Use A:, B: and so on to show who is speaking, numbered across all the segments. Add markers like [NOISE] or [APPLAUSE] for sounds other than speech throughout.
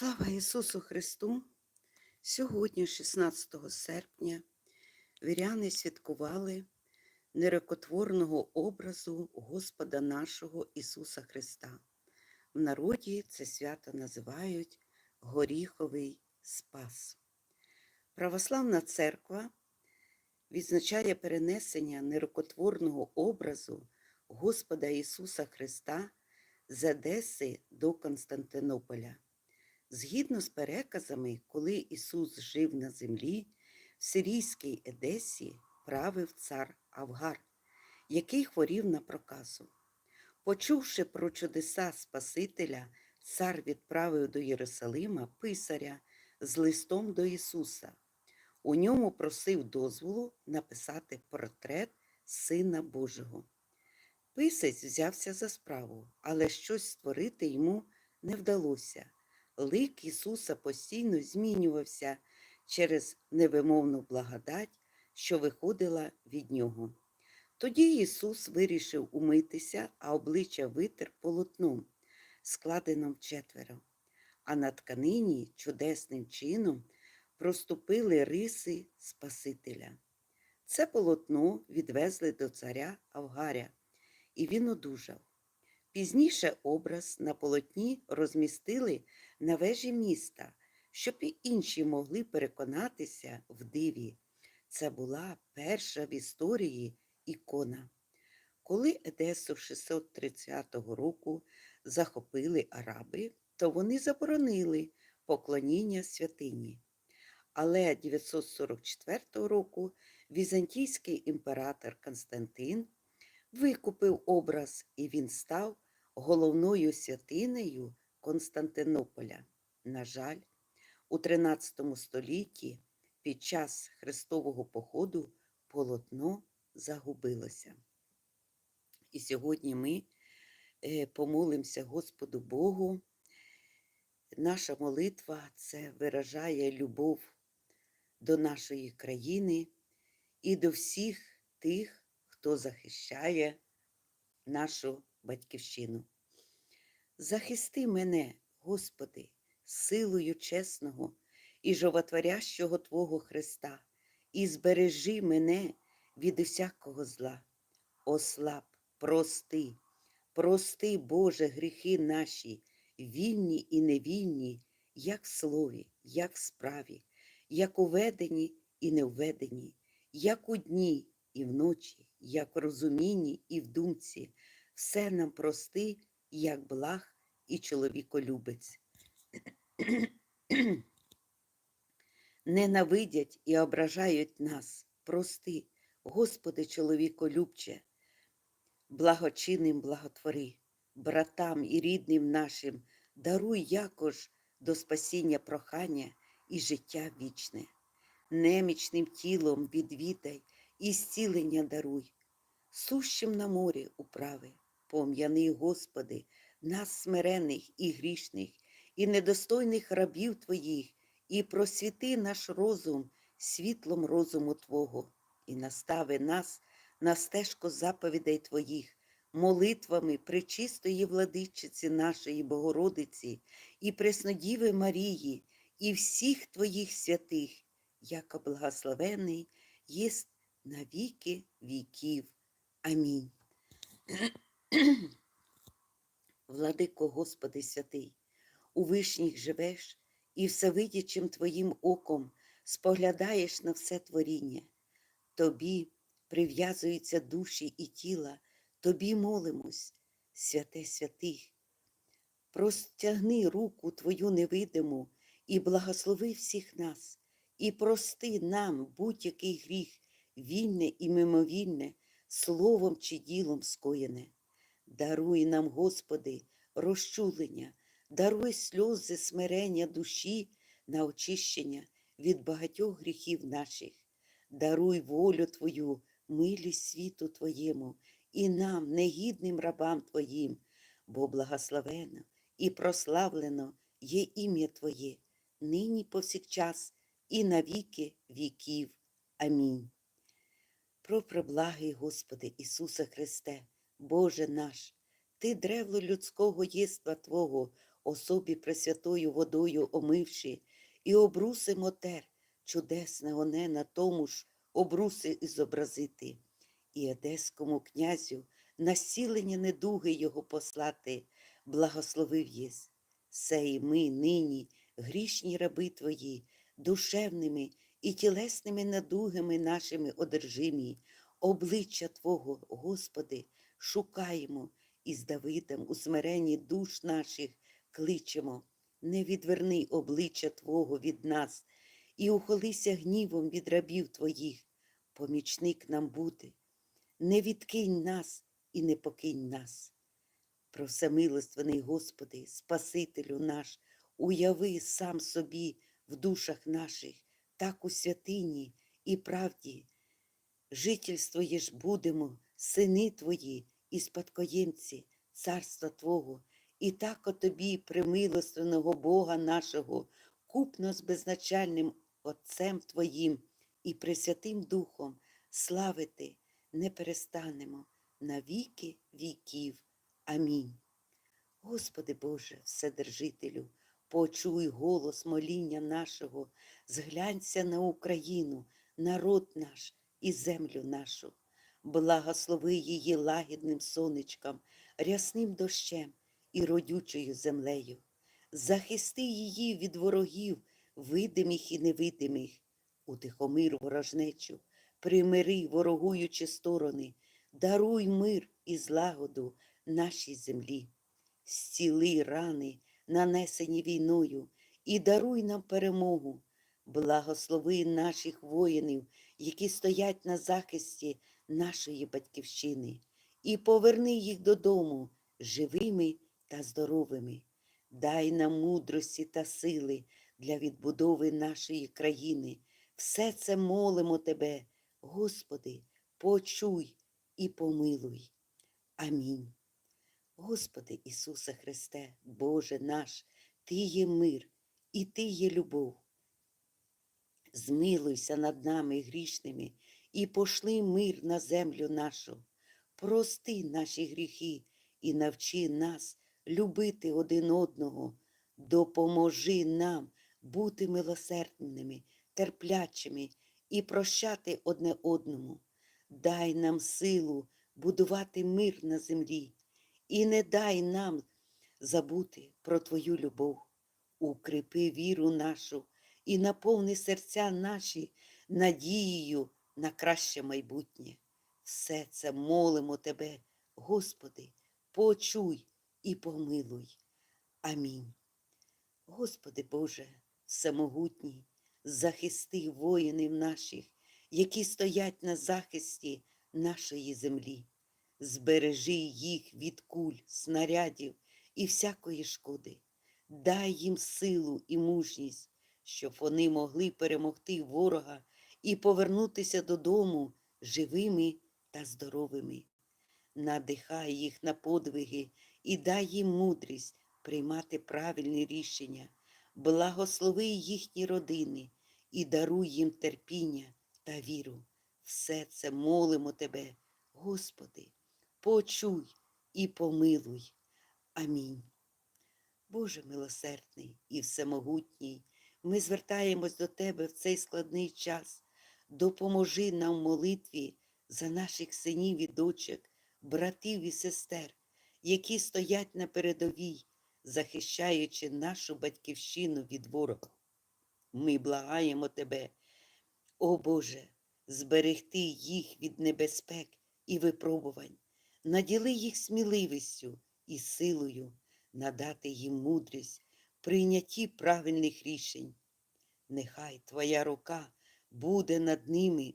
A: Слава Ісусу Христу! Сьогодні, 16 серпня, віряни святкували нерекотворного образу Господа нашого Ісуса Христа. В народі це свято називають Горіховий Спас. Православна церква відзначає перенесення нерукотворного образу Господа Ісуса Христа з Одеси до Константинополя. Згідно з переказами, коли Ісус жив на землі, в сирійській Едесі правив цар Авгар, який хворів на проказу. Почувши про чудеса Спасителя, цар відправив до Єрусалима писаря з листом до Ісуса. У ньому просив дозволу написати портрет Сина Божого. Писець взявся за справу, але щось створити йому не вдалося. Лик Ісуса постійно змінювався через невимовну благодать, що виходила від нього. Тоді Ісус вирішив умитися, а обличчя витер полотном, складеним четверо, а на тканині чудесним чином проступили риси Спасителя. Це полотно відвезли до царя Авгаря, і він одужав. Пізніше образ на полотні розмістили на вежі міста, щоб і інші могли переконатися в диві. Це була перша в історії ікона. Коли Едесу 630 року захопили араби, то вони заборонили поклоніння святині. Але 944 року візантійський імператор Константин викупив образ і він став головною святинею Константинополя. На жаль, у 13 столітті під час Христового походу полотно загубилося. І сьогодні ми е, помолимося Господу Богу. Наша молитва це виражає любов до нашої країни і до всіх тих, хто захищає нашу батьківщину. Захисти мене, Господи, силою чесного і животворящого Твого Христа, і збережи мене від усякого зла. Ослаб, прости, прости, Боже, гріхи наші, вільні і невільні, як в слові, як в справі, як у веденні і не введенні, як у дні і вночі, як в розумінні і в думці, все нам прости, як благ і чоловіколюбець. Ненавидять і ображають нас, прости, Господи, чоловіколюбче, благочинним благотвори, братам і рідним нашим, даруй якож до спасіння прохання і життя вічне, немічним тілом відвідай і зцілення даруй, сущим на морі управи, пом'яний, Господи, нас смирених і грішних, і недостойних рабів Твоїх, і просвіти наш розум світлом розуму Твого, і настави нас на стежку заповідей Твоїх, молитвами пречистої владичиці нашої Богородиці, і Преснодіви Марії, і всіх Твоїх святих, яко благословений єсть на віки віків. Амінь. [CLEARS THROAT] Владико Господи святий, у вишніх живеш і всевидячим Твоїм оком споглядаєш на все творіння. Тобі прив'язуються душі і тіла, Тобі молимось, святе святих. Простягни руку Твою невидиму і благослови всіх нас, і прости нам будь-який гріх, вільне і мимовільне, словом чи ділом скоєне. Даруй нам, Господи, розчулення, даруй сльози смирення душі на очищення від багатьох гріхів наших, даруй волю Твою, милість світу Твоєму і нам, негідним рабам Твоїм, бо благословено і прославлено є ім'я Твоє, нині повсякчас і на віки віків. Амінь. Про преблагий Господи Ісусе Христе, Боже наш, Ти древло людського єства Твого особі пресвятою водою омивши, і обрусимо тер, чудесне оне на тому ж обруси і зобразити, і Одеському князю насілення недуги його послати, благословив єс. Сей ми нині, грішні раби твої, душевними і тілесними надугами нашими одержимі, обличчя Твого, Господи, шукаємо і з Давидом у смиренні душ наших кличемо. Не відверни обличчя Твого від нас і ухолися гнівом від рабів Твоїх. Помічник нам буде. Не відкинь нас і не покинь нас. Про всемилостивний Господи, Спасителю наш, уяви сам собі в душах наших, так у святині і правді. Жительствуєш будемо, сини Твої і спадкоємці царства Твого, і так о Тобі, примилостивного Бога нашого, купно з безначальним Отцем Твоїм і Пресвятим Духом славити не перестанемо на віки віків. Амінь. Господи Боже, Вседержителю, почуй голос моління нашого, зглянься на Україну, народ наш і землю нашу, благослови її лагідним сонечком, рясним дощем і родючою землею, захисти її від ворогів, видимих і невидимих, утихомир ворожнечу, примири ворогуючі сторони, даруй мир і злагоду нашій землі, зціли рани, нанесені війною, і даруй нам перемогу, благослови наших воїнів, які стоять на захисті нашої батьківщини, і поверни їх додому живими та здоровими. Дай нам мудрості та сили для відбудови нашої країни. Все це молимо Тебе, Господи, почуй і помилуй. Амінь. Господи Ісусе Христе, Боже наш, Ти є мир і Ти є любов. Змилуйся над нами грішними і пошли мир на землю нашу. Прости наші гріхи і навчи нас любити один одного. Допоможи нам бути милосердними, терплячими і прощати одне одному. Дай нам силу будувати мир на землі і не дай нам забути про Твою любов. Укріпи віру нашу і наповни серця наші надією на краще майбутнє. Все це молимо Тебе, Господи, почуй і помилуй. Амінь. Господи Боже, всемогутній, захисти воїнів наших, які стоять на захисті нашої землі. Збережи їх від куль, снарядів і всякої шкоди. Дай їм силу і мужність, щоб вони могли перемогти ворога і повернутися додому живими та здоровими. Надихай їх на подвиги і дай їм мудрість приймати правильні рішення, благослови їхні родини і даруй їм терпіння та віру. Все це молимо Тебе, Господи, почуй і помилуй. Амінь. Боже милосердний і всемогутній, ми звертаємось до Тебе в цей складний час. Допоможи нам в молитві за наших синів і дочок, братів і сестер, які стоять на передовій, захищаючи нашу батьківщину від ворога. Ми благаємо Тебе, о Боже, зберегти їх від небезпек і випробувань, наділи їх сміливістю і силою, надати їм мудрість, прийнятті правильних рішень. Нехай Твоя рука буде над ними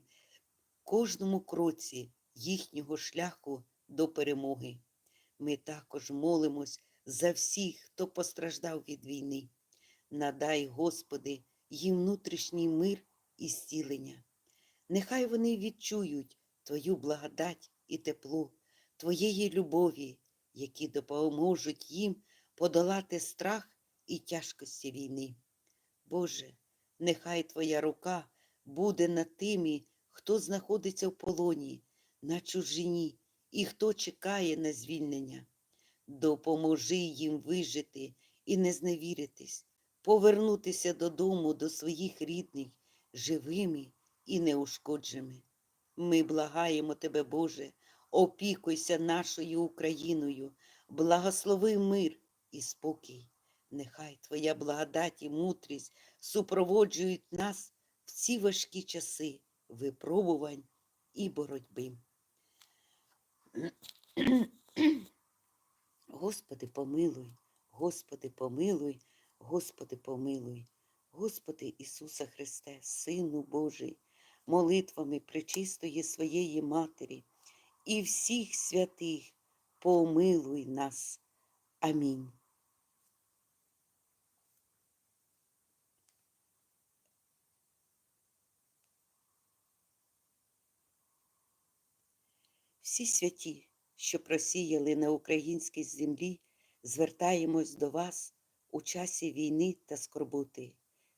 A: кожному кроці їхнього шляху до перемоги. Ми також молимось за всіх, хто постраждав від війни. Надай, Господи, їм внутрішній мир і зцілення. Нехай вони відчують Твою благодать і тепло, Твоєї любові, які допоможуть їм подолати страх і тяжкості війни. Боже, нехай Твоя рука буде над тими, хто знаходиться в полоні, на чужині і хто чекає на звільнення. Допоможи їм вижити і не зневіритись, повернутися додому до своїх рідних живими і неушкодженими. Ми благаємо Тебе, Боже, опікуйся нашою Україною, благослови мир і спокій. Нехай Твоя благодать і мудрість супроводжують нас в ці важкі часи випробувань і боротьби. Господи, помилуй, Господи, помилуй, Господи, помилуй, Господи Ісуса Христе, Сину Божий, молитвами пречистої своєї Матері і всіх святих, помилуй нас. Амінь. Всі святі, що просіяли на українській землі, звертаємось до вас у часі війни та скорботи.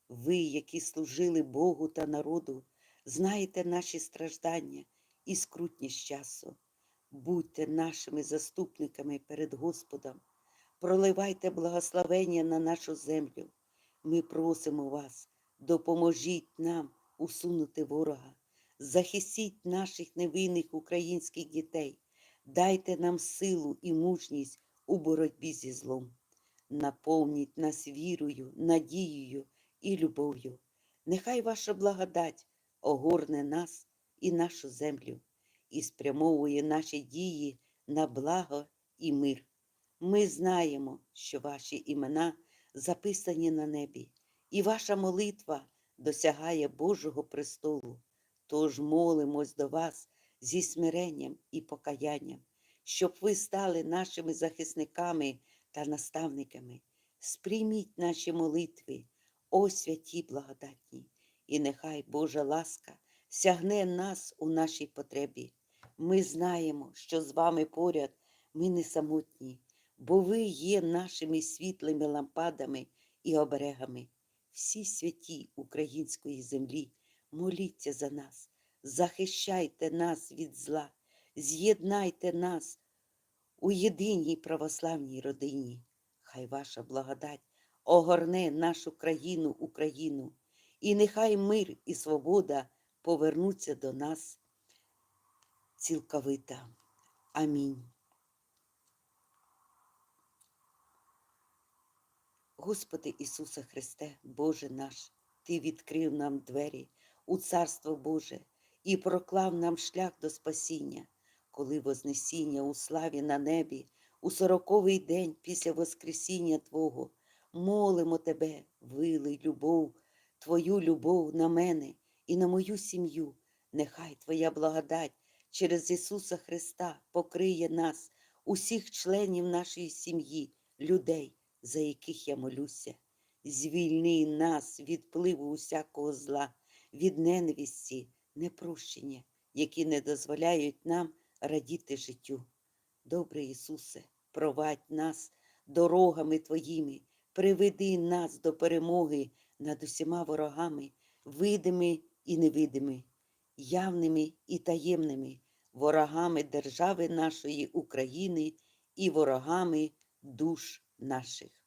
A: Ви, які служили Богу та народу, знаєте наші страждання і скрутність часу. Будьте нашими заступниками перед Господом, проливайте благословення на нашу землю. Ми просимо вас, допоможіть нам усунути ворога, захистіть наших невинних українських дітей, дайте нам силу і мужність у боротьбі зі злом. Наповніть нас вірою, надією і любов'ю. Нехай ваша благодать огорне нас і нашу землю і спрямовує наші дії на благо і мир. Ми знаємо, що ваші імена записані на небі, і ваша молитва досягає Божого престолу. Тож молимось до вас зі смиренням і покаянням, щоб ви стали нашими захисниками та наставниками. Сприйміть наші молитви, о святі благодатні, і нехай Божа ласка сягне нас у нашій потребі. Ми знаємо, що з вами поряд ми не самотні, бо ви є нашими світлими лампадами і оберегами. Всі святі української землі, моліться за нас, захищайте нас від зла, з'єднайте нас у єдиній православній родині. Хай ваша благодать огорне нашу країну, Україну, і нехай мир і свобода повернуться до нас цілковито. Амінь. Господи Ісусе Христе, Боже наш, Ти відкрив нам двері у Царство Боже і проклав нам шлях до спасіння, коли Вознесіння у славі на небі, у сороковий день після Воскресіння Твого, молимо Тебе, вилий любов, Твою любов на мене і на мою сім'ю. Нехай Твоя благодать через Ісуса Христа покриє нас, усіх членів нашої сім'ї, людей, за яких я молюся. Звільни нас від впливу усякого зла, від ненависті, непрощення, які не дозволяють нам радіти життю. Добрий Ісусе, провадь нас дорогами Твоїми, приведи нас до перемоги над усіма ворогами, видими і невидими, явними і таємними, ворогами держави нашої України і ворогами душ наших.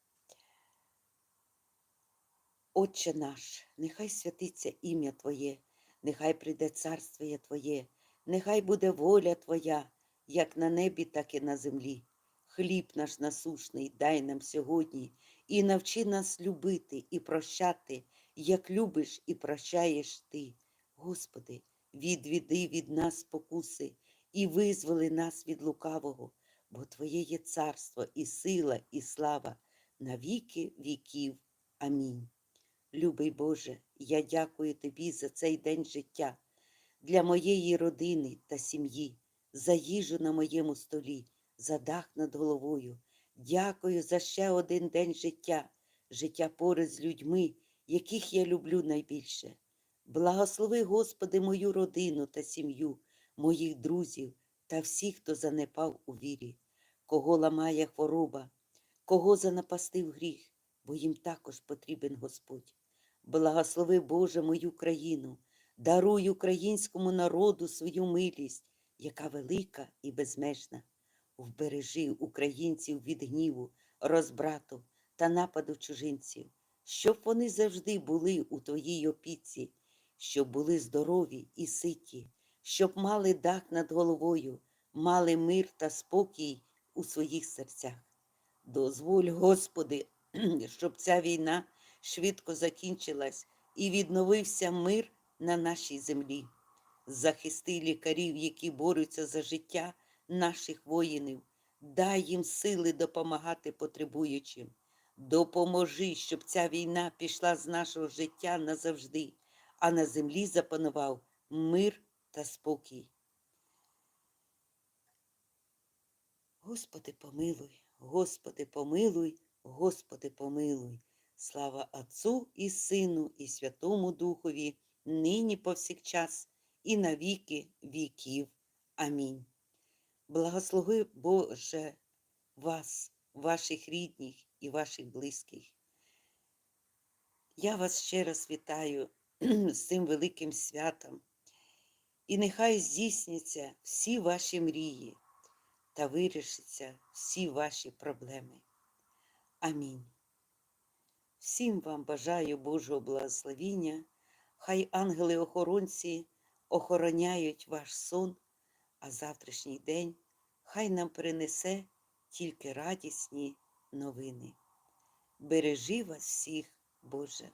A: Отче наш, нехай святиться ім'я Твоє, нехай прийде царствіє Твоє, нехай буде воля Твоя, як на небі, так і на землі. Хліб наш насушний дай нам сьогодні і навчи нас любити і прощати, як любиш і прощаєш Ти. Господи, відвіди від нас спокуси і визволи нас від лукавого, бо Твоє є царство і сила, і слава на віки віків. Амінь. Любий Боже, я дякую Тобі за цей день життя, для моєї родини та сім'ї, за їжу на моєму столі, за дах над головою. Дякую за ще один день життя, життя поряд з людьми, яких я люблю найбільше. Благослови, Господи, мою родину та сім'ю, моїх друзів та всіх, хто занепав у вірі, кого ламає хвороба, кого занапастив гріх, бо їм також потрібен Господь. Благослови, Боже, мою країну, даруй українському народу свою милість, яка велика і безмежна. Вбережи українців від гніву, розбрату та нападу чужинців, щоб вони завжди були у Твоїй опіці, щоб були здорові і ситі, щоб мали дах над головою, мали мир та спокій у своїх серцях. Дозволь, Господи, [CLEARS THROAT] щоб ця війна швидко закінчилась і відновився мир на нашій землі. Захисти лікарів, які борються за життя наших воїнів, дай їм сили допомагати потребуючим. Допоможи, щоб ця війна пішла з нашого життя назавжди, а на землі запанував мир та спокій. Господи, помилуй, Господи, помилуй, Господи, помилуй. Слава Отцу і Сину, і Святому Духові, нині повсякчас, і на віки віків. Амінь. Благослови Боже вас, ваших рідних і ваших близьких. Я вас ще раз вітаю з цим великим святом. І нехай здійсняться всі ваші мрії та вирішаться всі ваші проблеми. Амінь. Всім вам бажаю Божого благословіння, хай ангели-охоронці охороняють ваш сон, а завтрашній день хай нам принесе тільки радісні новини. Бережи вас всіх, Боже.